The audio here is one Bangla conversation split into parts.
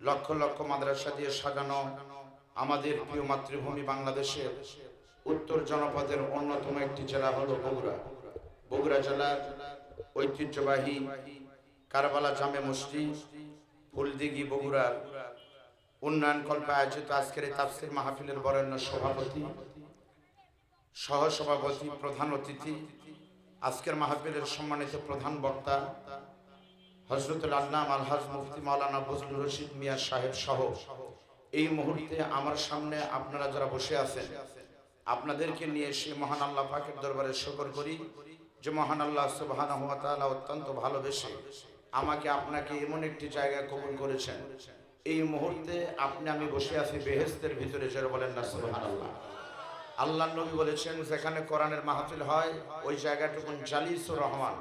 লক্ষ লক্ষ মাদ্রাসা দিয়ে সাজানো আমাদের প্রিয় মাতৃভূমি বাংলাদেশের উত্তর জনপদের অন্যতম একটি জেলা হলো বগুড়া। বগুড়া জেলার ঐতিহ্যবাহী কারবালা জামে মসজিদ, ফুলদিঘি বগুড়ার উন্নয়ন কল্পে আয়োজিত আজকের এই তাফসির মাহফিলের বরেণ্য সভাপতি, সহসভাপতি, প্রধান অতিথি, আজকের মাহফিলের সম্মানিত প্রধান বক্তা হজরতুল আল্লাম আলহাজ মুফতি মাওলানা বজলুর রশিদ মিয়া সাহেব সহ। এই মুহূর্তে আমার সামনে আপনারা যারা বসে আছেন, আপনাদেরকে নিয়ে সে মহান আল্লাহ পাকের দরবারে শকর করি যে মহান আল্লাহ সুবহানাহু অত্যন্ত ভালোবেসে আমাকে আপনাকে এমন একটি জায়গায় কবুল করেছেন। এই মুহূর্তে আপনি আমি বসে আছি বেহেস্তের ভিতরে যারা বলেন না সুবহানাল্লাহ। আল্লাহ নবী বলেছেন, যেখানে কোরআনের মাহফিল হয়, ওই জায়গাটুকুন জালিসুর রহমান।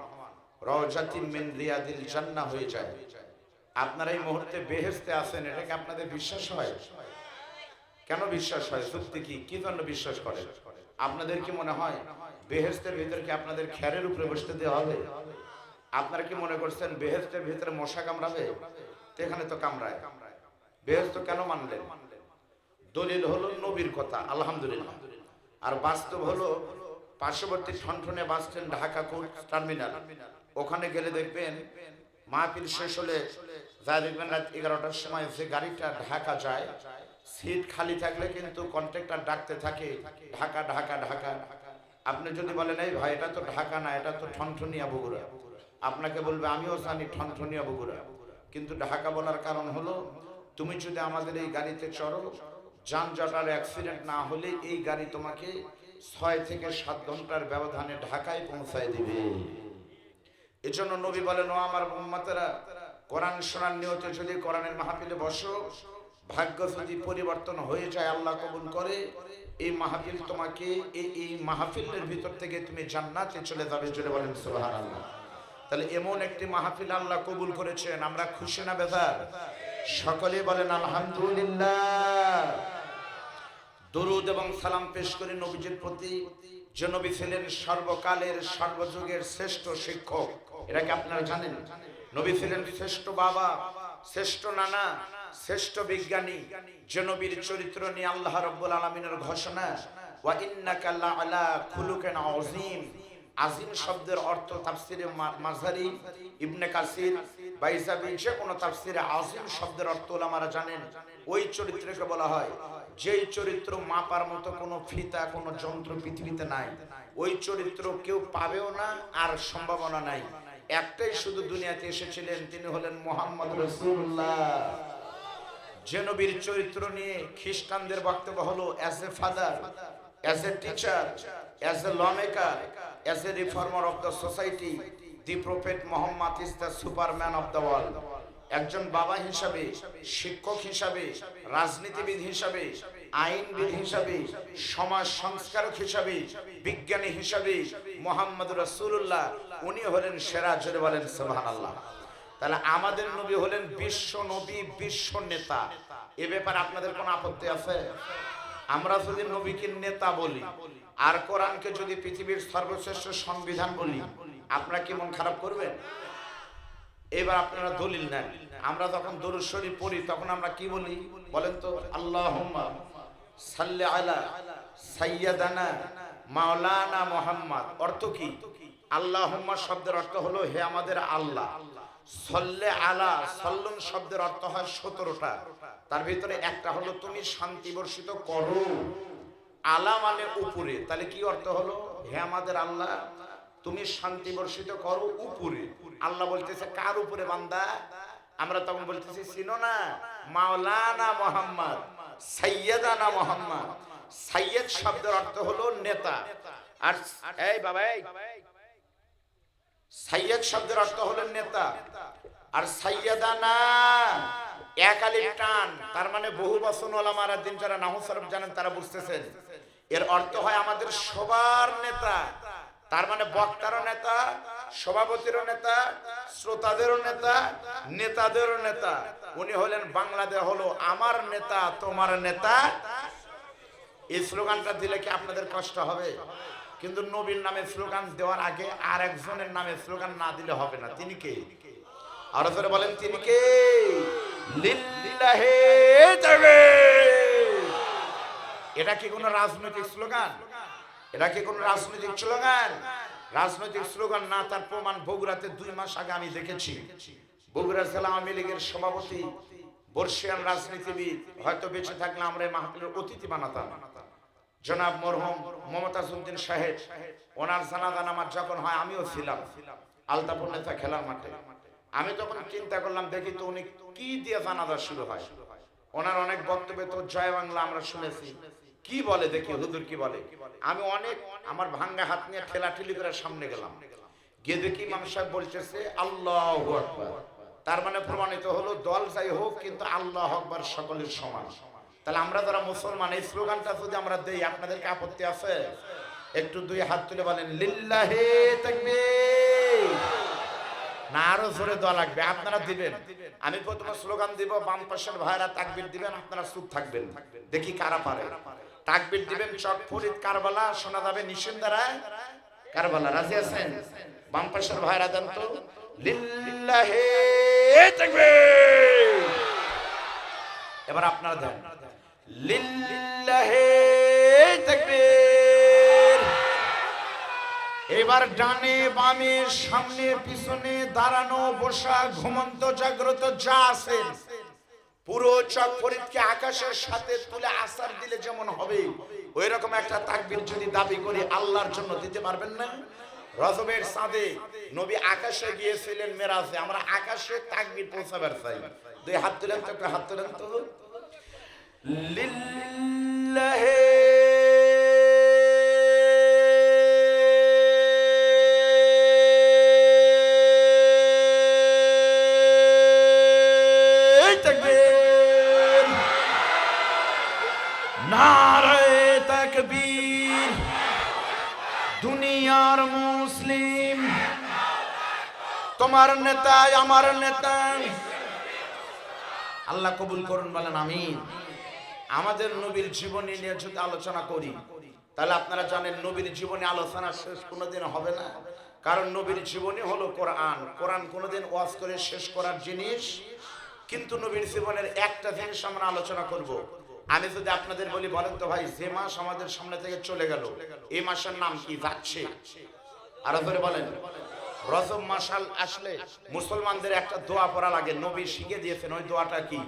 রজাতিন মিন জান্নাহ হয়ে যায়। আপনারা এই মুহূর্তে বেহেস্তে আছেন, এটা কি আপনাদের বিশ্বাস হয়? কেন বিশ্বাস হয়? সত্যি কি? কি জন্য বিশ্বাস করে? আপনাদের কি মনে হয় বেহেস্তের ভিতরে কি আপনাদের খ্যারের উপরে বসতে দেওয়া হবে? আপনারা কি মনে করছেন বেহেস্তের ভিতরে মশা কামড়াবে? এখানে তো কামড়ায়। বেহেস্ত কেন মানলেন? দলিল হলো নবীর কথা, আলহামদুলিল্লাহ। আর বাস্তব হলো পার্শ্ববর্তী ঠনঠনে বাস ঢাকা কোর্ট টার্মিনাল। ওখানে গেলে দেখবেন মাহফিল শেষ হলে যা দেখবেন রাত এগারোটার সময় যে গাড়িটা ঢাকা যায়, সিট খালি থাকলে কিন্তু কন্ট্রাক্টর ডাকতে থাকে, ঢাকা ঢাকা ঢাকা। আপনি যদি বলেন, এই ভাই, এটা তো ঢাকা না, এটা তো ঠনঠনিয়া বগুড়া। আপনাকে বলবে, আমিও জানি ঠনঠনিয়া বগুড়া। কিন্তু ঢাকা বলার কারণ হলো, তুমি যদি আমাদের এই গাড়িতে চড়ো যানজট আর অ্যাক্সিডেন্ট না হলে এই গাড়ি তোমাকে ছয় থেকে সাত ঘণ্টার ব্যবধানে ঢাকায় পৌঁছায় দিবে। এজন্য নবী বলেন, ও আমার উম্মতেরা, কোরআন শোনার নিয়ত যদি কোরআনের মাহফিলে বসো, ভাগ্য যদি পরিবর্তন হয়ে যায়, আল্লাহ কবুল করে। এই মাহফিল তোমাকে, এই এই মাহফিলের ভিতর থেকে তুমি জান্নাতে চলে যাবে। জুড়ে বলেন, সুবহানাল্লাহ। তাহলে এমন একটি মাহফিল আল্লাহ কবুল করেছেন। আমরা খুশি না বেজার? সকলে বলেন, আলহামদুলিল্লাহ। দরুদ এবং সালাম পেশ করে নবীজির প্রতি। যে নবী ছিলেন সর্বকালের, সর্বযুগের শ্রেষ্ঠ শিক্ষক। এটা কি আপনারা জানেন। নবী ছিলেন শ্রেষ্ঠ বাবা, শ্রেষ্ঠ নানা, শ্রেষ্ঠ বিজ্ঞানী। যে নবীর চরিত্র নিয়ে আল্লাহ রব্বুল আলমিনের ঘোষণা, ওয়া ইন্নাকা লাআলা খুলুকিন আযীম। শব্দের অর্থ তাফসিরে ইবনে কাসির যে তাফসিরে শব্দের অর্থ ওলামারা জানেন। ওই চরিত্রকে বলা হয়। যেই চরিত্র মাপার মতো কোনো ফিতা, কোনো যন্ত্র পৃথিবীতে নাই। ওই চরিত্র কেউ পাবেও না আর সম্ভাবনা নাই। একটাই শুধু দুনিয়াতে এসেছিলেন, তিনি হলেন মোহাম্মদ রসুল্লাহ যে চরিত্র নিয়ে খ্রিস্টানদের বক্তব্য হলো as a father as a teacher as a lawmaker as a reformer of the society the prophet Muhammad is the superman of the world একজন বাবা হিসাবে, শিক্ষক হিসাবে, রাজনীতিবিদ হিসাবে আইনবিদ হিসাবে, সমাজ সংস্কারক হিসাবে, বিজ্ঞানী হিসাবে মোহাম্মদ রসুল্লাহ উনি হলেন সেরা জোরে বলেন সোহান আল্লাহ তাহলে আমাদের নবী হলেন বিশ্ব নবী, বিশ্ব নেতা। এ ব্যাপারে আপনাদের কোনো আপত্তি আছে? আমরা যদি নবীকে নেতা বলি, আর কোরআনকে যদি পৃথিবীর সর্বশ্রেষ্ঠ সংবিধান বলি, আপনারা কি মন খারাপ করবেন? এবার আপনারা দলিল নেন। আমরা যখন দরুদ শরীফ পড়ি, তখন আমরা কি বলি? বলেন তো আল্লাহ সাল্লে আলা সাইয়াদানা মাওলানা মোহাম্মদ। অর্থ কি? আল্লাহ শব্দের অর্থ হলো হে আমাদের আল্লাহ। সল্লে আলা সল্লম শব্দের অর্থ হয় সতেরোটা। তার ভিতরে একটা হলো তুমি শান্তি বর্ষিত করো। আলা মানে উপরে। তাহলে কি অর্থ হলো? হে আমাদের আল্লাহ, তুমি শান্তি বর্ষিত করো উপরে। আল্লাহ বলতেছে, কার উপরে বান্দা? আমরা তখন বলতেছি, চিনো না? মাওলানা মোহাম্মদ। সাইয়েদানা মোহাম্মদ। সাইয়েদ শব্দের অর্থ হলো নেতা। আর এই বাবা শব্দের অর্থ হলো নেতা। আর টান, তার মানে বহু বছর দিন যারা নাহু সরফ জানেন তারা বুঝতেছেন। এর অর্থ হয় আমাদের সবার নেতা। তার মানে বক্তারও নেতা সভাপতিরও নেতা, শ্রোতাদেরও নেতা, নেতাদেরও নেতা। উনি হলেন, বাংলাদেশ হলো আমার নেতা, তোমার নেতা। এই স্লোগানটা দিলে কি আপনাদের কষ্ট হবে? কিন্তু নবীর নামে স্লোগান দেওয়ার আগে আর একজনের নামে স্লোগান না দিলে হবে না। তিনি কে? আরও ধরে বলেন, তিনি কে। এটা কি কোনো রাজনৈতিক স্লোগান? এটা কি কোনো রাজনৈতিক স্লোগান? রাজনৈতিক স্লোগান না, তার প্রমাণ বগুড়াতে দুই মাস আগে আমি দেখেছি। বগুড়া জেলা আওয়ামী লীগের সভাপতি, বর্ষিয়ান রাজনীতিবিদ, হয়তো বেঁচে থাকলে আমরা মাহফিলের অতিথি বানাতাম। জনাব মরহুম মমতাজ উদ্দিন সাহেব, ওনার জানাজা নামাজ যখন হয় আমিও ছিলাম। আলতাপুর নেতা খেলার মাঠে। আমি তখন চিন্তা করলাম, দেখি তো উনি কি দিয়ে জানাজা শুরু হয়। ওনার অনেক বক্তব্য তো জয় বাংলা আমরা শুনেছি। কি বলে দেখি, হুজুর কি বলে? আমি অনেক আমার ভাঙ্গা হাত নিয়ে ঠেলাঠেলি করে সামনে গেলাম। গিয়ে দেখি ইমাম সাহেব বলতেছে, আল্লাহ তার মানে প্রমাণিত হলো, দল যাই হোক, কিন্তু আল্লাহ আকবার সকলের সমান। তাহলে আমরা যারা মুসলমান, এই স্লোগানটা যদি আমরা দেই, আপনাদেরকে আপত্তি আছে? একটু দুই হাত তুলে বলেন, লিল্লাহে তাকবীর। না, আরও জোরে দেওয়া লাগবে, আপনারা দিবেন। আমি প্রথমে স্লোগান দিব, বাম পাশের ভাইরা তাকবির দিবেন, আপনারা চুপ থাকবেন। দেখি কারা পারে। তাকবির দিবেন চক ফরিদ কারবালা, শোনা যাবে নিশিন্দারায়। কারবালা, রাজি আছেন? বাম পাশের ভাইরা দেন তো। লিল্লাহে তাকবীর। এবার আপনারা দেন। লিল্লাহে তাকবীর। এবার ডানে বামে, সামনে, পিছনে দাঁড়ানো, বসা, ঘুমন্ত, জাগ্রত, যা আছে পুরো চক ফরিদকে আকাশের সাথে তুলে আসার দিলে যেমন হবে ওই রকম একটা তাকবির যদি দাবি করি, আল্লাহর জন্য দিতে পারবেন না? রজবের সাদে নবী আকাশে গিয়েছিলেন মেরাজে, আমরা আকাশে তাকবির পৌঁছাবার চাই। দুই হাত তুলেন তো, একটা হাত তুলেন তো। লিল্লাহে তোমার নেতা, আমার নেতা। আল্লাহ কবুল করুন, বলেন আমিন। আমাদের নবীর জীবনী নিয়ে যদি আলোচনা করি, তাহলে আপনারা জানেন নবীর জীবনে আলোচনা শেষ কোনোদিন হবে না। কারণ নবীর জীবনী হলো কোরআন। কোরআন কোনোদিন ওয়াজ করে শেষ করার জিনিস, কিন্তু নবীর জীবনের একটা জিনিস আমরা আলোচনা করব। আমি যদি আপনাদের বলি, বলেন তো ভাই, যে মাস আমাদের সামনে থেকে চলে গেল, এই মাসের নাম কি? যাচ্ছে। আরও ধরে বলেন। রজব মাসাল আসলে মুসলমানদের একটা দোয়া পড়া লাগে। নবী শিখে দিয়েছেন, ওই দোয়াটা কি?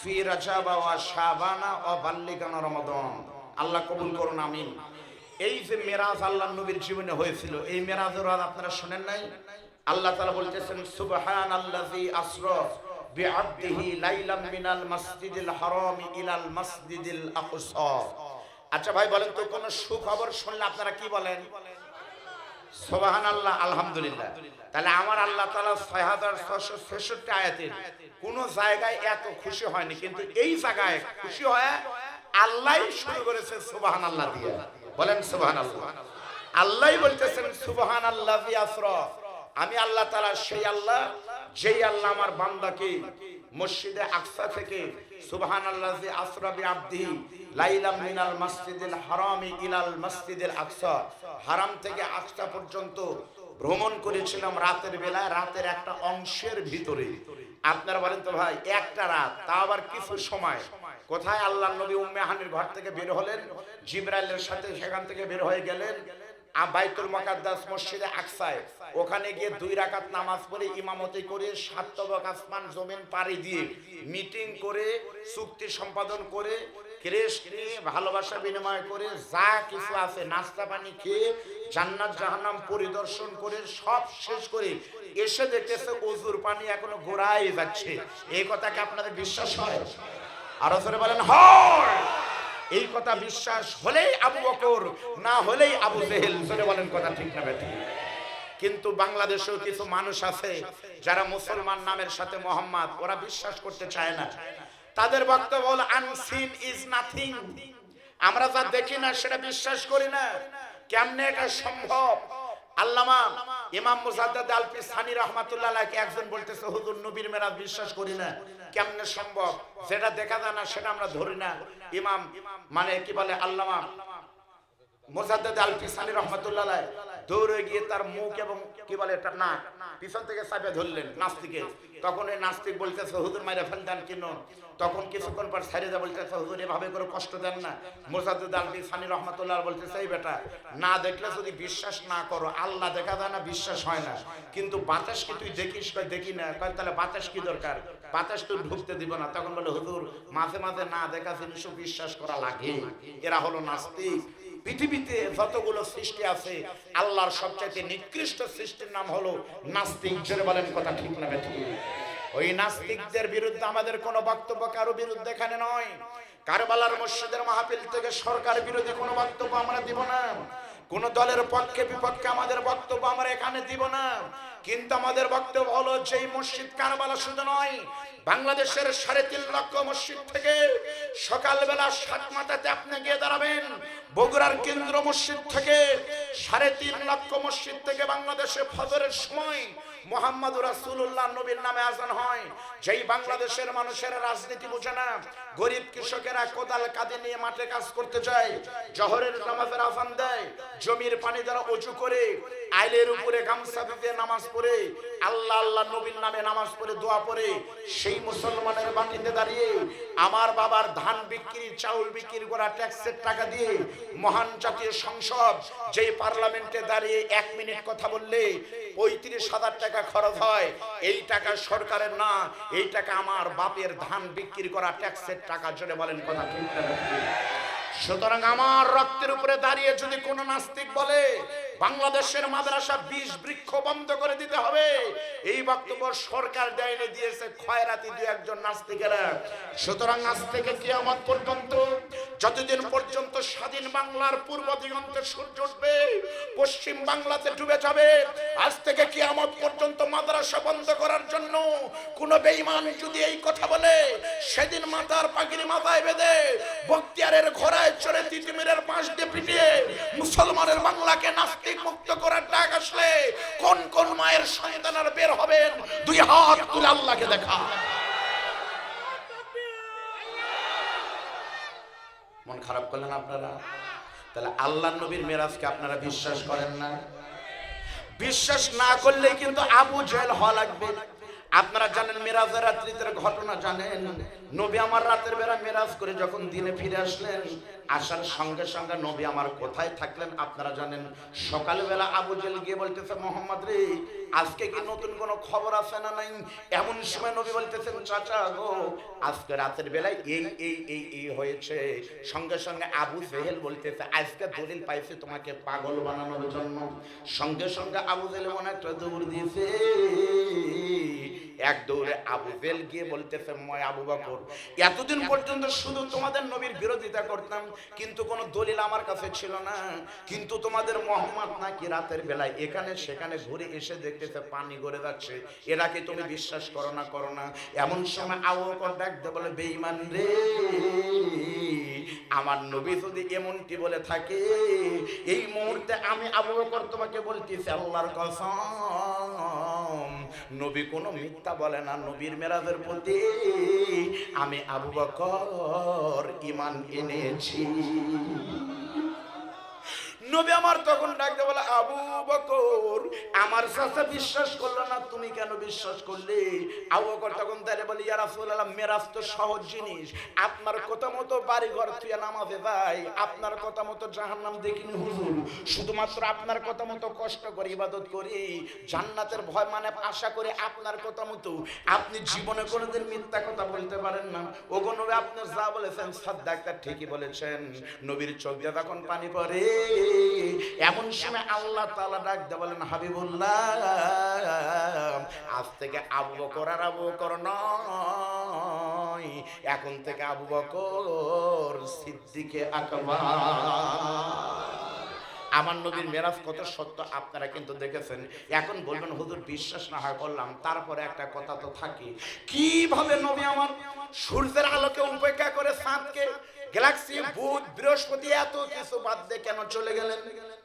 ফি রাজাবা রমাদান। আল্লাহ কবুল করুন এই যে মেরাজ আল্লাহ নবীর জীবনে হয়েছিল, এই মেরাজের আপনারা নাই? আল্লাহ বলতেছেন, সুবহানাল্লাযী আসরা বিআবদিহি লাইলাম মিনাল মাসজিদিল হারাম ইলাল মাসজিদিল আকসা। আচ্ছা ভাই, বলেন তো কোন সুখবর শুনলে আপনারা কি বলেন? সোবাহান আল্লাহ আলহামদুলিল্লাহ। তাহলে আমার আল্লাহ তালা ছয় হাজার ছশো ছেষট্টি আয়াতের কোন জায়গায় এত খুশি হয়নি, কিন্তু এই জায়গায় খুশি হয় আল্লাহ শুরু করেছে সুবাহান আল্লাহ দিয়ে। বলেন সুবাহান আল্লাহ আল্লাহ বলতেছেন সুবাহান আল্লাহ আমি আল্লাহ তালা সেই আল্লাহ, যেই আল্লাহ আমার বান্দাকে মসজিদে আকসা থেকে সুবহান আল্লাহ আসরাবি আব্দি লাইলাম মিনাল মসজিদিল হারামি ইলাল মসজিদিল আকসা। হারাম থেকে আকসা পর্যন্ত ভ্রমণ করেছিলাম রাতের বেলা রাতের একটা অংশের ভিতরে। আপনারা বলেন তো ভাই, একটা রাত তা আবার কিছু সময়? কোথায় আল্লাহ নবী উম্মে হানির ঘর থেকে বের হলেন? জিব্রাইলের সাথে সেখান থেকে বের হয়ে গেলেন। বাইতুল মুকাদ্দাস মসজিদে আকসায়। ওখানে গিয়ে দুই রাকাত নামাজ পড়ে ইমামতি করে সাত তবক আসমান জমিন পাড়ি দিয়ে মিটিং করে, চুক্তি সম্পাদন করে, ক্রেশ ভালোবাসা বিনিময় করে যা কিছু আছে নাস্তা পানি খেয়ে জান্নাত জাহান্নাম পরিদর্শন করে সব শেষ করে এসে দেখতেছে অজুর পানি এখনও গোড়ায় যাচ্ছে। এই কথা আপনাদের বিশ্বাস হয়? আরও বলেন, হয়! এই কথা বিশ্বাস হলেই আবু বকর, না হলেই আবু জেহেল। জোরে বলেন কথা ঠিক না বেঠিক। কিন্তু বাংলাদেশেও কিছু মানুষ আছে যারা মুসলমান নামের সাথে মোহাম্মদ, ওরা বিশ্বাস করতে চায় না। তাদের বক্তব্য হল, আনসিন ইজ নাথিং। আমরা যা দেখি না, সেটা বিশ্বাস করি না। কেমনে এটা সম্ভব? আল্লামা ইমাম মুসাদ্দাদ আলফি সানি রহমাতুল্লাহ একজন বলতেছে, হুজুর, নবীর মেরাজ বিশ্বাস করি না। কেমনে সম্ভব? সেটা দেখা যায় না, সেটা আমরা ধরি না। ইমাম মানে কি বলে? আল্লামা রহমাতুল্লাহ দৌড়ে গিয়ে তার মুখ এবং কি বলে এটা, না, পিছন থেকে চাপে ধরলেন নাস্তিকে। তখন এই নাস্তিক বলতেছে, হুজুর তখন কিছুক্ষণ পর বলতেছে, হুজুর, এভাবে করে কষ্ট দেন না। রহমাতুল্লাহ বলতেছে, এই বেটা, না দেখলে যদি বিশ্বাস না করো, আল্লাহ দেখা যায় না বিশ্বাস হয় না। কিন্তু বাতাস কি তুই দেখিস? কয়, দেখি না। কয়, তাহলে বাতাস কি দরকার? বাতাস তুই ঢুকতে দিব না। তখন বলে, হুজুর, মাঝে মাঝে না দেখা জিনিসও বিশ্বাস করা লাগে। এরা হলো নাস্তিক। পৃথিবীতে যতগুলো সৃষ্টি আছে, আল্লাহর সবচাইতে নিকৃষ্ট সৃষ্টির নাম হলো নাস্তিক। জোরে বলেন কথা ঠিক না ঠিক ওই নাস্তিকদের বিরুদ্ধে আমাদের কোনো বক্তব্য কারও বিরুদ্ধে এখানে নয়। কারবালার মসজিদের মাহফিল থেকে সরকার বিরুদ্ধে কোনো বক্তব্য আমরা দিব না। কোন দলের পক্ষে বিপক্ষে আমাদের বক্তব্য আমরা এখানে দিব না। কিন্তু আমাদের বক্তব্য হলো যে মসজিদ কারবালা শুধু নয়, বাংলাদেশের সাড়ে তিন লক্ষ মসজিদ থেকে সকালবেলা সাত মাথাতে আপনি গিয়ে দাঁড়াবেন, বগুড়ার কেন্দ্র মসজিদ থেকে সাড়ে তিন লক্ষ মসজিদ থেকে বাংলাদেশে ফজরের সময় মোহাম্মদ রাসূলুল্লাহ নবীর নামে আজান হয়। যেই বাংলাদেশের মানুষের রাজনীতি বোঝে না, গরিব কৃষকেরা কোদাল কাঁধে নিয়ে মাঠে কাজ করতে যায়, জহরের নামাজের আজান দেয়, জমির পানি দ্বারা উঁচু করে, আইলের উপরে গামছা দিয়ে নামাজ পড়ে, আল্লাহ আল্লাহ নবীর নামে নামাজ পড়ে, দোয়া পড়ে, সেই মুসলমানের বাটিতে দাঁড়িয়ে, আমার বাবার ধান বিক্রি, চাউল বিক্রি করা ট্যাক্সের টাকা দিয়ে মহান জাতীয় সংসদ, যেই পার্লামেন্টে দাঁড়িয়ে এক মিনিট কথা বললে পঁয়ত্রিশ হাজার টাকা খরচ হয়। এই টাকা সরকারের না, এই টাকা আমার বাপের ধান বিক্রি করা ট্যাক্সের টাকা, জোরে বলেন কথা সুতরাং আমার রক্তের উপরে দাঁড়িয়ে যদি কোনো নাস্তিক বলে বাংলাদেশের মাদ্রাসা বিষ বৃক্ষ বন্ধ করে দিতে হবে। এই বক্তব্য সরকার দেয়নি, দিয়েছে খয়রাতি দু একজন নাস্তিকেরা। সুতরাং আজ থেকে কিয়ামত পর্যন্ত, যতদিন পর্যন্ত স্বাধীন বাংলার পূর্ব দিগন্তে সূর্য উঠবে, পশ্চিম বাংলাতে ডুবে যাবে, আজ থেকে কিয়ামত পর্যন্ত মাদ্রাসা বন্ধ করার জন্য কোন বেঈমান যদি এই কথা বলে, সেদিন মাথার পাগিরি মাথায় বেঁধে বক্তিয়ারের ঘোড়ায় চড়ে তিতিমিরের পাশ দিয়ে পিটিয়ে মুসলমানের বাংলাকে মুক্ত করার ডাক আসলে কোন কোন মায়ের সন্তানের বের হবেন? দুই হাত তুলে আল্লাহকে দেখা। মন খারাপ করলেন আপনারা? তাহলে আল্লাহ নবীর মেরাজকে আপনারা বিশ্বাস করেন না? বিশ্বাস না করলে কিন্তু আবু জেল হওয়া লাগবে। আপনারা জানেন মেরাজের রাত্রিতে ঘটনা জানেন? নবী আমার রাতের বেলা মেরাজ করে যখন দিনে ফিরে আসলেন আসার সঙ্গে সঙ্গে নবী আমার কোথায় থাকলেন আপনারা জানেন। সকালবেলা আবু জেল গিয়ে বলতেছে, মোহাম্মদ রে, আজকে কি নতুন কোনো খবর আছে না নাই? এমন সময় নবী বলতেছেন, চাচা গো, আজকে রাতের বেলায় এই এই এই এই হয়েছে। সঙ্গে সঙ্গে আবু জেহেল বলতেছে, আজকে দলিল পাইছে তোমাকে পাগল বানানোর জন্য। সঙ্গে সঙ্গে আবু জেহেল মনে একটা দৌড় দিয়েছে। এক দৌড়ে আবু জেল গিয়ে বলতেছে ময় আবু বকর। এতদিন পর্যন্ত শুধু তোমাদের নবীর বিরোধিতা করতাম, কিন্তু কোনো দলিল আমার কাছে ছিল না। কিন্তু তোমাদের মোহাম্মদ নাকি রাতের বেলায় এখানে সেখানে ঘুরে এসে দেখতেছে, পানি গড়ে যাচ্ছে। এরা কি তুমি বিশ্বাস করো না করো না? এমন সময় আবু বকর ডাকতে বলে, বেঈমান রে, আমার নবী যদি এমনটি বলে থাকে, এই মুহূর্তে আমি আবু বকর তোমাকে বলতেছি, আল্লাহর কসম। নবী কোনো মিথ্যা বলে না নবীর মেরাজের প্রতি আমি আবু বকর ইমান এনেছি। নবী আমার তখন ডাকতে বলে, আবু বকর, আমার সাথে বিশ্বাস করল না, তুমি কেন বিশ্বাস করলে? আবু বকর তখন তারে বলি, ইয়া রাসূলুল্লাহ, মেরাজ তো সহজ জিনিস। আপনার কথা মতো বাড়ি ঘর তুই নামাজে যাই আপনার কথা মতো জাহান্নাম দেখিনি হুজুর। শুধুমাত্র আপনার কথা মতো কষ্ট করে, ইবাদত করি। জান্নাতের ভয় মানে আশা করে আপনার কথা মতো। আপনি জীবনে কোনোদিন মিথ্যা কথা বলতে পারেন না। ওগো নবী, আপনি যা বলেছেন সাদ্দাক্তার ঠিকই বলেছেন। নবীর চোখ দিয়ে তখন পানি পড়ে এমন সময় আল্লাহ তাআলা ডাক দিয়ে বলেন, হাবিবুল্লাহ, আজ থেকে আবু বকর আর আবু বকর নয়। এখন থেকে আবু বকর সিদ্দিকে আকবার। আমার নবীর মেরাজ কত সত্য আপনারা কিন্তু দেখেছেন। এখন বলবেন, হুজুর, বিশ্বাস না হয় করলাম। তারপরে একটা কথা তো থাকে। কীভাবে নবী আমার সূর্যের আলোকে উপেক্ষা করে চাঁদকে গ্যালাক্সি বুধ, বৃহস্পতি এত কিছু বাদ দিয়ে কেন চলে গেলেন?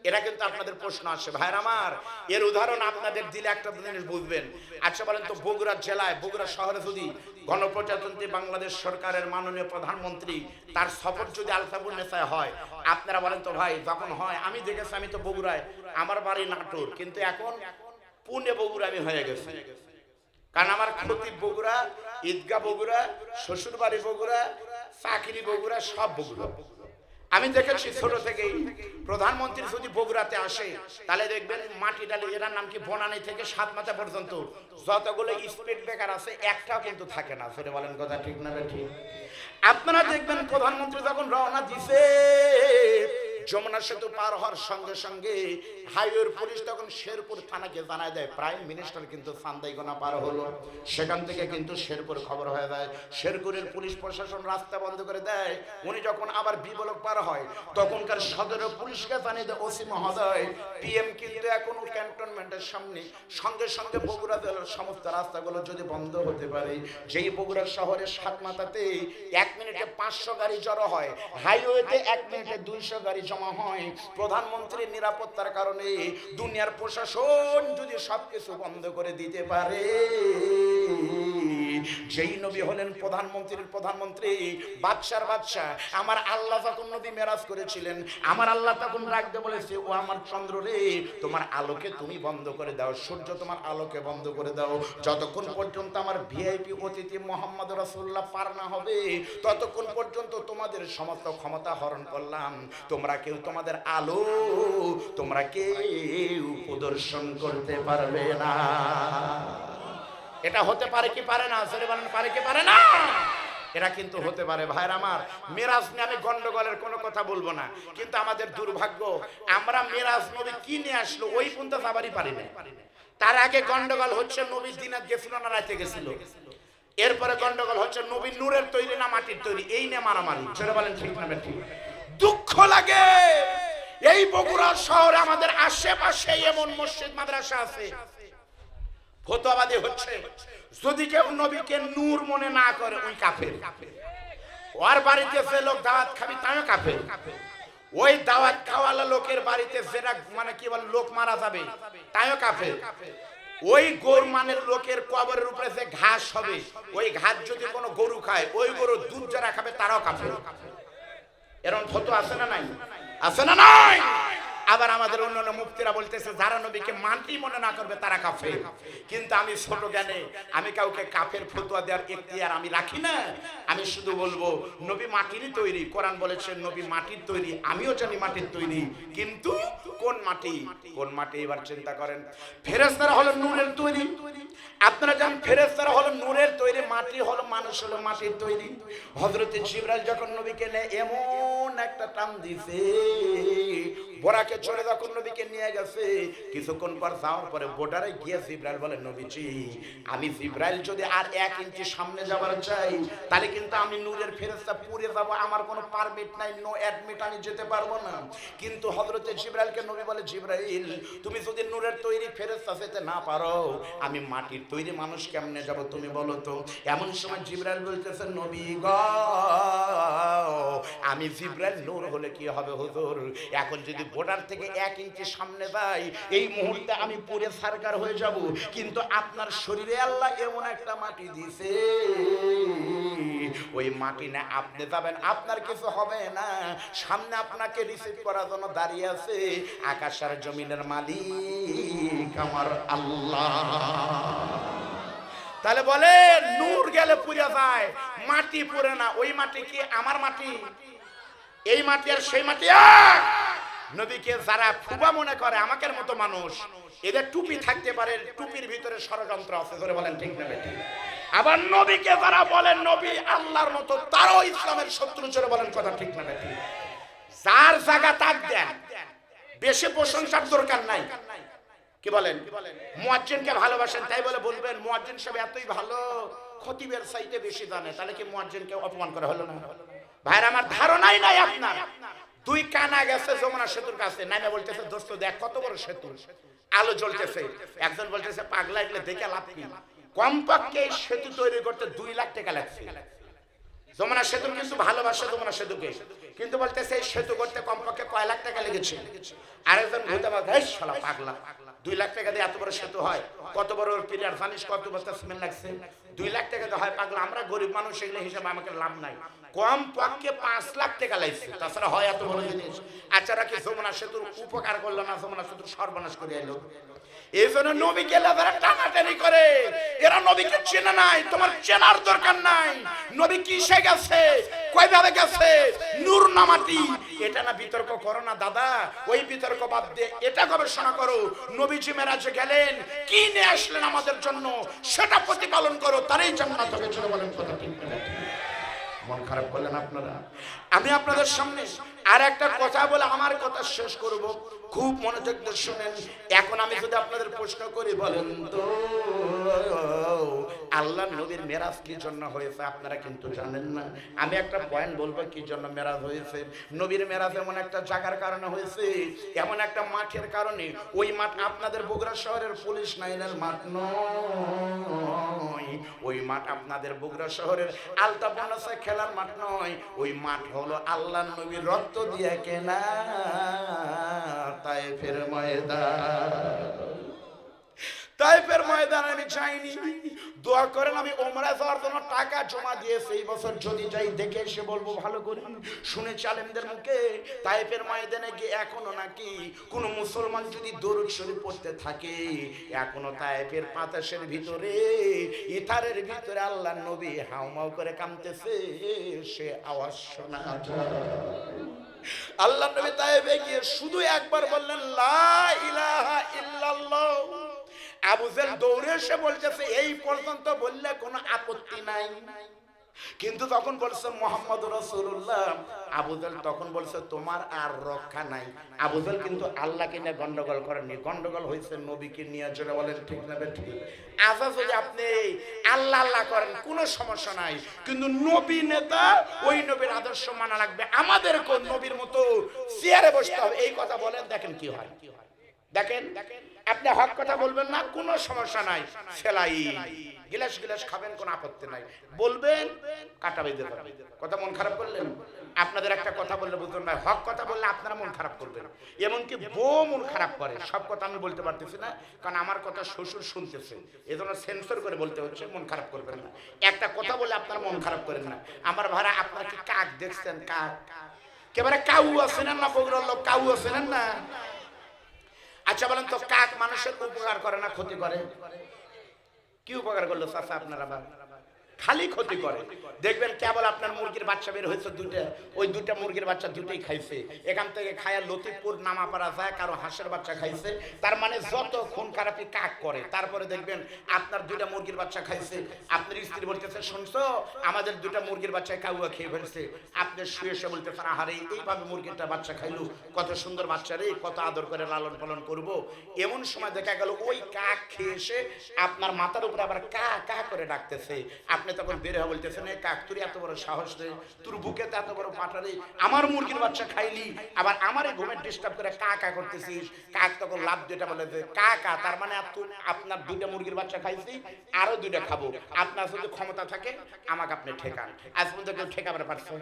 এরা কিন্তু আপনাদের প্রশ্ন আসে ভাইর আমার, এর উদাহরণ আপনাদের দিলে একটা জিনিস বুঝবেন। আচ্ছা বলেন তো, বগুড়া জেলায়, বগুড়া শহরে যদি গণপ্রজাতন্ত্রী বাংলাদেশ সরকারের মাননীয় প্রধানমন্ত্রী তার সফর যদি আলতাবুল নেশায় হয়, আপনারা বলেন তো, ভাই, যখন হয়, আমি দেখেছি আমি তো বগুড়ায়, আমার বাড়ি নাটোর, কিন্তু এখন পুনে বগুড়া আমি হয়ে গেছি। কারণ আমার ক্ষতি বগুড়া, ঈদগাহ বগুড়া শ্বশুর বাড়ি বগুড়া চাকরি বগুড়া সব বগুড়া। আমি দেখেছি ছোট থেকে প্রধানমন্ত্রী যদি বগুড়াতে আসে তাহলে দেখবেন মাটি ডালি এটার নাম কি বনানি থেকে সাত মাথা পর্যন্ত যতগুলো স্পিড ব্রেকার আছে একটাও কিন্তু থাকে না। সেটা বলেন কথা ঠিক না ঠিক? আপনারা দেখবেন প্রধানমন্ত্রী যখন রওনা দিছে যমুনা সেতু পার হওয়ার সঙ্গে সঙ্গে হাইওয়ের পুলিশ তখন শেরপুর থানাকে জানায় দেয়। প্রাইম মিনিস্টার কিন্তু সান্দাইগোনা পার হলো। সেখান থেকে কিন্তু শেরপুর খবর হয়ে যায়। শেরপুরের পুলিশ প্রশাসন রাস্তা বন্ধ করে দেয়। উনি যখন আবার বিবলক পার হয়, তখনকার সদর পুলিশকে জানিয়ে দেয়, ওসি মহোদয়, পিএম কিন্তু এখন ক্যান্টনমেন্টের সামনে। সঙ্গে সঙ্গে বগুড়া জেলার সমস্ত রাস্তাগুলো যদি বন্ধ হতে পারে, যেই বগুড়া শহরের সাত মাথাতে এক মিনিটে পাঁচশো গাড়ি জড়ো হয়, হাইওয়েতে এক মিনিটে দুইশো গাড়ি জমা হয় প্রধানমন্ত্রীর নিরাপত্তার কারণে দুনিয়ার প্রশাসন যদি সবকিছু বন্ধ করে দিতে পারে যেই নবী হলেন প্রধানমন্ত্রীর প্রধানমন্ত্রী, বাদশার বাদশা আমার আল্লাহ যখন নবী মেরাজ করেছিলেন, আমার আল্লাহ তখন রাখতে বলেছে, ও আমার চন্দ্র রে, তোমার আলোকে তুমি বন্ধ করে দাও, সূর্য তোমার আলোকে বন্ধ করে দাও। যতক্ষণ পর্যন্ত আমার ভিআইপি অতিথি মোহাম্মদ রাসূলুল্লাহ পার না হবে, ততক্ষণ পর্যন্ত তোমাদের সমস্ত ক্ষমতা হরণ করলাম। তোমরা কেউ তোমাদের আলো, তোমরা কেউ প্রদর্শন করতে পারবে না। এটা হতে পারে কি পারে না? সেটা বলেন, পারে কি পারে না? এরা কিন্তু হতে পারে। ভাইর আমার, মেরাজ নিয়ে আমি গন্ডগোলের কোনো কথা বলব না। কিন্তু আমাদের দুর্ভাগ্য, আমরা মেরাজ নবী কি নিয়ে আসলো, ওই পর্যন্ত যাবারই পারি না তার আগে গন্ডগোল হচ্ছে নবী দিনাত গেছিল না রাতে গেছিল? এরপরে গন্ডগোল হচ্ছে নবী নূরের তৈরি না মাটির তৈরি? এই নিয়ে মারামারি। সেটা বলেন, ঠিক না ঠিক দুঃখ লাগে। এই বগুড়া শহরে আমাদের আশেপাশে এমন মসজিদ, মাদ্রাসা আছে ফতোয়াবাদী হচ্ছে। যদি কেউ নবীকে নূর মনে না করে, ওই কাফের। ওর বাড়িতে যে লোক দাওয়াত খাবি তাও কাফের। ওই দাওয়াত খাওয়ালা লোকের বাড়িতে যেটা মানে কি বল, লোক মারা যাবে তাও কাফের। ওই গরু মানের লোকের কবরের উপরে যে ঘাস হবে, ওই ঘাস যদি কোনো গরু খায়, ওই গরু দুধ যারা খাবে, তারাও কাফের। এরকম ফটো আছে না নাই? আছে না নাই? আবার আমাদের অন্যান্য মুক্তিরা বলতেছে, যারা নবীকে মানতেই মনে না করবে তারা কাফের। কিন্তু আমি ছোট জ্ঞানে, আমি কাউকে কাফের ফতুয়া দেওয়ার এখতিয়ার আমি রাখি না। আমি শুধু বলব, নবী মাটিরই তৈরি। কোরআন বলেছে, নবী মাটির তৈরি। আমিও জানি মাটির তৈরি। কিন্তু কোন মাটি? কোন মাটি? এবার চিন্তা করেন। ফেরেস্তারা হলো নূরের তৈরি। আপনারা জানেন ফেরেস্তারা হলো নূরের তৈরি। মাটি হলো মানুষ, হলো মাটির তৈরি। হজরতে জিবরাইল যখন নবীকে নেয় এমন একটা টান দিছে, বোরাকে চলে যখন নবীকে নিয়ে গেছে, কিছুক্ষণ পর যাওয়ার পরে বোর্ডারে গিয়ে জিব্রাইল বলে, নবীজি, আমি জিব্রাইল যদি আর এক ইঞ্চি সামনে যাবার চাই, তাহলে কিন্তু আমি নূরের ফেরেস্তা পুড়ে যাব। আমার কোনো পারমিট নাই নো অ্যাডমিট আমি যেতে পারব না। কিন্তু হজরতে জিব্রাইলকে নবী বলে, জিব্রাইল, তুমি যদি নূরের তৈরি ফেরেস্তা যেতে না পারো, আমি মাটির তৈরি মানুষ কেমনে যাব তুমি বলো তো? এমন সময় জিব্রাইল বলতেছে, নবী গ, আমি জিব্রাইল নূর হলে কি হবে হুজুর? এখন যদি বর্ডার থেকে এক ইঞ্চি সামনে যাই, এই মুহূর্তে আমি পুরে সারকার হয়ে যাব। কিন্তু আপনার শরীরে আল্লাহ এমন একটা মাটি দিছে। ওই মাটি না, আপনি যাবেন, আপনার কিছু হবে না। সামনে আপনাকে রিসিভ করার জন্য দাঁড়িয়ে আছে আকাশ আর জমিনের মালিক আমার আল্লাহ। তাহলে বলে নূর গেলে পুড়ে যায়, মাটি পুরে না। ওই মাটি কি আমার মাটি? এই মাটি আর সেই মাটি এক। নবীকে যারা ফুবা মনে করে, আমাকের মতো মানুষ, এদের টুপি থাকতে পারে, টুপির ভিতরে ষড়যন্ত্র আছে ধরে বলেন ঠিক না বেঠিক। আবার নবীকে যারা বলেন নবী আল্লাহর মতো, তারাও ইসলামের শত্রু চলে বলেন কথা ঠিক না বেঠিক। যার জায়গা তাক দেন, বেশি প্রশংসার দরকার নাই। কি বলেন? মুয়াজ্জিনকে ভালোবাসেন, তাই বলে বলবেন, মুয়াজ্জিন সব এতই ভালো, খতিবের সাইতে বেশি জানে, তাহলে কি মুয়াজ্জিনকে অপমান করা হলো না? ভাইর, আমার ধারণাই নাই আপনার। দুই কানা গেছে, যমুনা সেতুর কাছে। নামে বলতেছে, দোস্ত, দেখ, কত বড় সেতু। আলো জ্বলতেছে। একজন বলতেছে, পাগলা এগুলো দেখে লাভ কি? কমপক্ষে এই সেতু তৈরি করতে দুই লাখ টাকা লাগছে। যমুনা সেতু কিন্তু ভালোবাসে যমুনা সেতুকে। কিন্তু বলতেছে, এই সেতু করতে কমপক্ষে কয় লাখ টাকা লেগেছে? আরেকজন ভূতে বলতে শালা পাগলা, দুই লাখ টাকা দিয়ে এত বড় সেতু হয়। কত বড় পিলার, জানিস কত বস্তা সিমেন্ট লাগছে? দুই লাখ টাকা দিয়ে হয় পাগলা। আমরা গরিব মানুষ, এগুলো হিসাবে আমাকে লাভ নাই। কম পক্ষে পাঁচ লাখ টাকা লাগছে তাছাড়া হয় এত বড় জিনিস। আচ্ছা রাখি যমুনা সেতুর উপকার করল না যমুনা সেতুর সর্বনাশ করে এলো এই জন্য নবীকে টানাটানি করে। এরা নবীকে নাই। তোমার চেনার দরকার নাই। নবী গেছে? কয়ভাবে গেছে? নূর নামাটি এটা না বিতর্ক করো না, দাদা। ওই বিতর্ক বাদ দিয়ে এটা গবেষণা করো। নবীজি মেরাজে গেলেন। কি নিয়ে আসলেন আমাদের জন্য? সেটা প্রতিপালন করো। তারই হবে চলে বলেন কথা ঠিক খারাপ করলেন আপনারা? আমি আপনাদের সামনে আর একটা কথা বলে আমার কথা শেষ করব। খুব মনোযোগ দিয়ে শুনেন। এখন আমি যদি আপনাদের প্রশ্ন করি, বলেন তো। আল্লাহ নবীর মেরাজ কি জন্য হয়েছে আপনারা কিন্তু জানেন না। আমি একটা পয়েন্ট বলব, কি জন্য মেরাজ হয়েছে? নবীর মেরাজ এমন একটা জায়গার কারণে হয়েছে, এমন একটা মাঠের কারণে। ওই মাঠ আপনাদের বগুড়া শহরের পুলিশ লাইনের মাঠ নয়। ওই মাঠ আপনাদের বগুড়া শহরের আলতা বনসা খেলার মাঠ নয়। ওই মাঠ হলো আল্লাহ নবীর রক্ত দিয়ে কেনা তাই ফের ময়দান। তাইফের ময়দানে আমি চাইনি দোয়া করেন আমি ওমরা যাওয়ার জন্য টাকা জমা দিয়েছি এই বছর যদি যাই, দেখে এসে বলব ভালো করে। শুনে চালেমদের মুখে, তাইফের ময়দানে গিয়ে এখনও নাকি কোন মুসলমান যদি দরুদ শরীফ পড়তে থাকে, এখনও তাইফের পাতাসের ভিতরে, ইথারের ভিতরে আল্লাহ নবী হাউমাউ করে কামতেছে সে আওয়াজ শোনা আল্লাহ নবী তাইফে গিয়ে শুধু একবার বললেন, লা ইলাহা ইল্লাল্লাহ। আবু জেল দৌড়ে এসে বলতেছে, এই পর্যন্ত বললে কোনো আপত্তি নাই। কিন্তু তখন বলছে, মোহাম্মদ রসুল্লাহ আবুদল তখন বলছে, তোমার আর রক্ষা নাই। আবুদল কিন্তু আল্লাহকে নিয়ে গন্ডগোল করেননি। গন্ডগোল হয়েছে নবীকে নিয়ে, জোরে বলেন, ঠিক না ঠিক আজা যদি আপনি আল্লাহ আল্লাহ করেন, কোনো সমস্যা নাই। কিন্তু নবী নেতা, ওই নবীর আদর্শ মানা লাগবে। আমাদের কোন নবীর মতো চেয়ারে বসতে হবে। এই কথা বলেন, দেখেন কি হয় কি হয়। দেখেন, আপনি হক কথা বলবেন না, কোনো সমস্যা নাই, সেলাই। গিলাস গিলাস খাবেন, কোনো আপত্তি নাই। বলবেন, কাটা বেঁধে কথা মন খারাপ করলেন? আপনাদের একটা কথা বললে বুঝবেন না, হক কথা বললে আপনারা মন খারাপ করবেন। এমনকি বউ মন খারাপ করে, সব কথা আমি বলতে পারতেছি না, কারণ আমার কথা শ্বশুর শুনতেছে। এজন্য সেন্সর করে বলতে হচ্ছে, মন খারাপ করবেন না। একটা কথা বলে আপনারা মন খারাপ করেন না। আমার ভাড়া আপনারা কি কাক দেখছেন? কাক। কেবারে কাউ আছেন না, বগুড়ার লোক? কাউ আছেন না? আচ্ছা বলেন তো, কাক মানুষের উপকার করে না ক্ষতি করে? কি উপকার করল চাষা আপনারা আবার? খালি ক্ষতি করে। দেখবেন কেবল আপনার মুরগির বাচ্চা বের হয়েছে দুইটা, ওই দুইটা মুরগির বাচ্চা দুটোই খাইছে। এখান থেকে খায়া লতিফপুর নামাপাড়া যায়, কারও হাঁসের বাচ্চা খাইছে। তার মানে যত খুন খারাপি কাক করে, তারপরে দেখবেন আপনার দুইটা মুরগির বাচ্চা খাইছে। আপনার স্ত্রী বলতেছে, শুনছো, আমাদের দুইটা মুরগির বাচ্চা কাউয়া খেয়ে ফেলছে। আপনি শুয়ে শুয়ে বলতেছেন, আহারে, এইভাবে মুরগিটা বাচ্চা খাইলো, কত সুন্দর বাচ্চা রে, কত আদর করে লালন পালন করব। এমন সময় দেখা গেল, ওই কাক খেয়ে এসে আপনার মাথার উপরে আবার কা কা করে ডাকতেছে। আপনি তখন বের হয়ে বলতেছেন "এ কাক, তোর এত বড় সাহস রে, তোর বুকে এত বড় পাটা রে আমার মুরগির বাচ্চা খাইলি, আবার আমার এই ঘুমের ডিস্টার্ব করে কা কা করতেছিস। কাক তখন লাভ দুইটা বলে যে কা কা তার মানে আপনার দুইটা মুরগির বাচ্চা খাইছি, আরও দুইটা খাব। আপনার যদি ক্ষমতা থাকে, আমাকে আপনি ঠেকান। আজ পর্যন্ত কেউ ঠেকাবার পারছে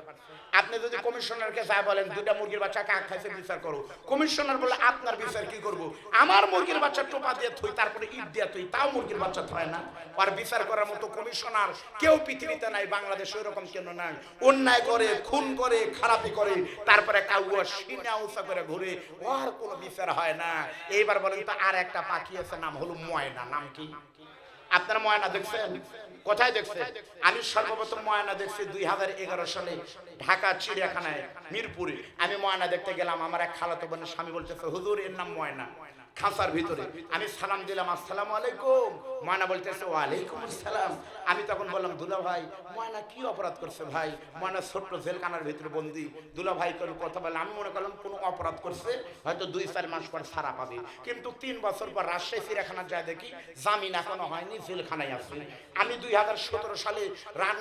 আপনি যদি কমিশনারকে যা বলেন, দুইটা মুরগির বাচ্চা কাক খাইছে, বিচার করো। কমিশনার বলে আপনার বিচার কি করব? আমার মুরগির বাচ্চা টোপা দিয়ে থই, তারপরে ইট দিয়ে থই, তাও মুরগির বাচ্চা থয় না। আর বিচার করার মতো কমিশনার কেউ পৃথিবীতে নাই, বাংলাদেশে ওরকম কেন নাই। অন্যায় করে, খুন করে, খারাপি করে, তারপরে কাউয়া সিনা উঁচা করে ঘুরে ওর কোনো বিচার হয় না। এইবার বলেন তো আর একটা পাখি আছে, নাম হলো ময়না। নাম কি? আপনারা ময়না দেখছেন? কোথায় দেখছেন? আমি সর্বপ্রথম ময়না দেখছি দুই হাজার এগারো সালে, ঢাকা, চিড়িয়াখানায়, মিরপুরে। আমি ময়না দেখতে গেলাম, আমার এক খালাতো বোনের স্বামী বলতেছে, হুজুর, এর নাম ময়না। খাঁচার ভিতরে। আমি সালাম দিলাম, আসসালাম আলাইকুম। ময়না বলতেছে, ওয়ালাইকুম আসসালাম। আমি তখন বললাম দুলা ভাই ময়না কি অপরাধ করছে ভাই? ময়না ছোট্ট জেলখানার ভিতরে বন্দি। দুলা ভাই কোনো কথা বলে। আমি মনে করলাম, কোনো অপরাধ করছে, হয়তো দুই, চার মাস পর ছাড়া পাবে। কিন্তু তিন বছর পর রাজশাহী চিড়িয়াখানা যায় দেখি, জামিন এখনও হয়নি, জেলখানায় আছে। আমি দুই হাজার সতেরো সালে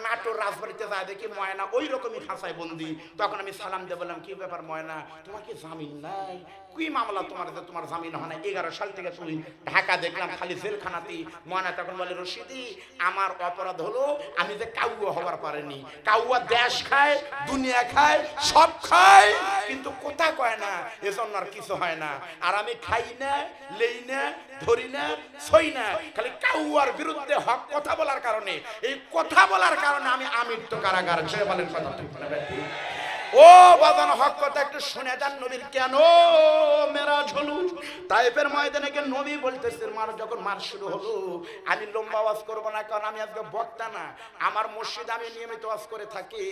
নাটোর রাজবাড়িতে যায় দেখি, ময়না ওই রকমই খাঁচায় বন্দি। তখন আমি সালাম দিয়ে বললাম, কি ব্যাপার ময়না? তোমার কি জামিন নাই? কি মামলা তোমার? তোমার জামিন হয় না এগারো সাল থেকে তুমি ঢাকা দেখলাম, খালি জেলখানাতেই। ময়না তখন বলে, রশিদি, আমার অপরাধ হলো আমি যে কাউয়া হবার পারিনি। কাউয়া দেশ খায়, দুনিয়া খায়, সব খায়, কিন্তু কোথা কয় না, এজন্য আর কিছু হয় না। আর আমি খাই না, লেই না, ধরি না, সই না। খালি কাউয়ার বিরুদ্ধে হক কথা বলার কারণে। এই কথা বলার কারণে আমি আমৃত্য কারাগার সে বলেন কথা ঠিক ও বাদান হক কথা একটু শুনে যান নবীর কেন মেরাজ হলো? তাইফের ময়দানে গিয়ে নবী বলতেছে, মার যখন মার শুরু হলো, আমি লম্বা ওয়াজ করব না, কারণ আমি আজকে বক্তা না। আমার মসজিদ আমি নিয়মিত ওয়াজ করে থাকি।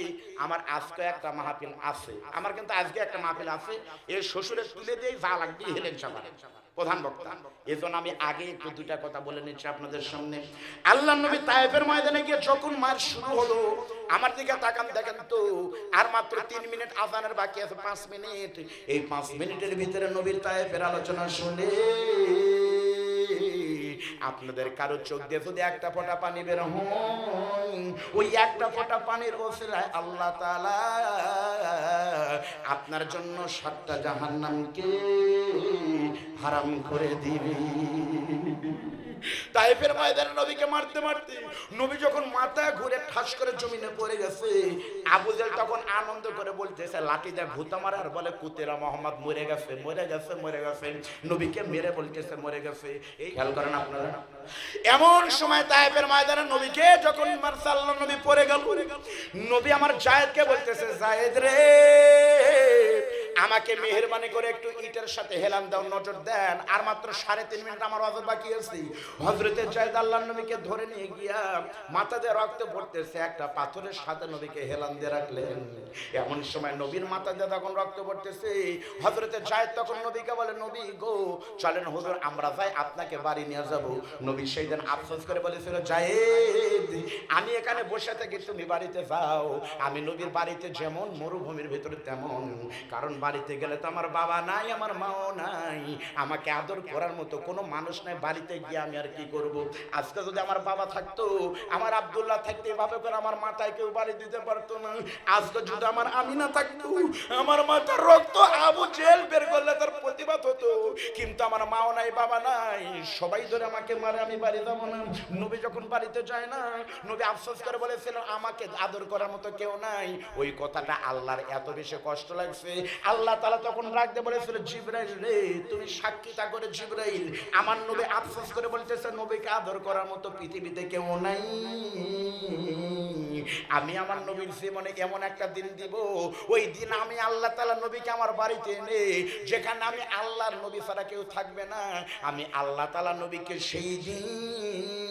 আমার আজকে একটা মাহফিল আছে। আমার কিন্তু আজকে একটা মাহফিল আছে। এই শ্বশুরের তুলে দিয়ে যা লাগবে হেলেন সবার প্রধান বক্তা। এজন্য আমি আগে একটু দুইটা কথা বলে নিচ্ছি আপনাদের সামনে। আল্লাহ নবী তাইফের ময়দানে গিয়ে যখন মার শুরু হলো আমার দিকে তাকান, দেখেন তো। আর মাত্র তিন মিনিট আজানের বাকি আছে, পাঁচ মিনিট। এই পাঁচ মিনিটের ভিতরে নবীর তাইফের আলোচনা শুনে আপনাদের কারও চোখ দিয়ে যদি একটা ফোঁটা পানি বের ওই একটা ফোঁটা পানির ওসিলায় আল্লাহ তাআলা আপনার জন্য সাতটা জাহান্নামকে হারাম করে দিবে। তাইফের ময়দানে নবীকে মারতে মারতে নবী যখন মাথা ঘুরে ঠাস করে জমিনে পড়ে গেছে, আবু জেল তখন আনন্দ করে বলতেছে, লাঠি দিয়ে ভূতা মারার বলে, কুতেরা মোহাম্মদ মরে গেছে মরে গেছে মরে গেছে। নবীকে মেরে বলতেছে, মরে গেছে। এই খেয়াল করেন আপনারা। এমন সময় তাইফের ময়দানে নবীকে যখন মারসাল্লাহ নবী পড়ে গেল, নবী আমার জায়েদকে বলতেছে, জায়েদ রে আমাকে মেহরবানি করে একটু ইটের সাথে হেলান দাও, নজর দেন। আর মাত্র সাড়ে তিন মিনিট আমার অজর বাকি আছে। হজরতে জায়দ আল্লাহ নবীকে ধরে নিয়ে গিয়া মাথা দিয়ে রক্ত পড়তেছে, একটা পাথরের সাথে নবীকে হেলান দিয়ে রাখলেন। এমন সময় নবীর মাথা দিয়ে তখন রক্ত পড়তেছে। হজরতে জায়দ তখন নবীকে বলে, নবী গো, চলেন হুজুর, আমরা যাই আপনাকে বাড়ি নিয়ে যাব। নবী সেই দিন আফসোস করে বলেছিল, জায়েদ, আমি এখানে বসে থাকি তুমি বাড়িতে যাও। আমি নবীর বাড়িতে যেমন মরুভূমির ভিতরে তেমন। কারণ বাড়িতে গেলে তো আমার বাবা নাই, আমার মাও নাই। আমাকে আদর করার মতো কোনো মানুষ নাই, বাড়িতে গিয়ে আমি আর কি করব? আজকে যদি আমার বাবা থাকতো, আমার আব্দুল্লাহ থাকতে এভাবে করে আমার মাথায় কেউ বাড়ি দিতে পারতো না। আজকে যদি আমার আমিনা থাকতো, আমার মাথার রক্ত আবু জেল বের করলে তার প্রতিবাদ হতো। কিন্তু আমার মাও নাই, বাবা নাই। সবাই ধরে আমাকে মারে, আমি বাড়ি যাব না। নবী যখন বাড়িতে যায় না, নবী আফসোস করে বলেছিল, আমাকে আদর করার মতো কেউ নাই। ওই কথাটা আল্লাহর এত বেশি কষ্ট লাগছে। আল্লাহ তালা তখন রাখতে বলেছিল জিব্রাইল রে, তুমি সাক্ষী তা করে জিব্রাইল। আমার নবী আফসোস করে বলতেছে, নবীকে আদর করার মতো পৃথিবীতে কেউ নাই। আমি আমার নবীর জীবনে এমন একটা দিন দিব, ওই দিন আমি আল্লাহ তালা নবীকে আমার বাড়িতে এনে, যেখানে আমি আল্লাহর নবী ছাড়া কেউ থাকবে না। আমি আল্লাহ তালা নবীকে সেই দিন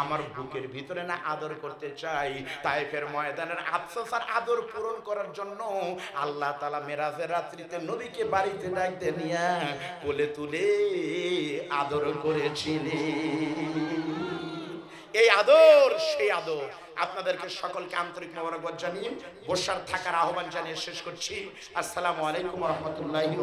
আমার বুকের ভিতরে না আদর করতে চাই। তাইফের ময়দানের আফসোস আর আদর পূরণ করার জন্য আল্লাহ তালা মেরাজের রাত্রিতে নবীকে বাড়িতে ডাকতে নিয়ে কোলে তুলে আদর করেছিলেন। এই আদর, সেই আদর। আপনাদেরকে সকলকে আন্তরিক মোবারকবাদ জানিয়ে বসার থাকার আহ্বান জানিয়ে শেষ করছি। আসসালামু আলাইকুম রহমতুল্লাহি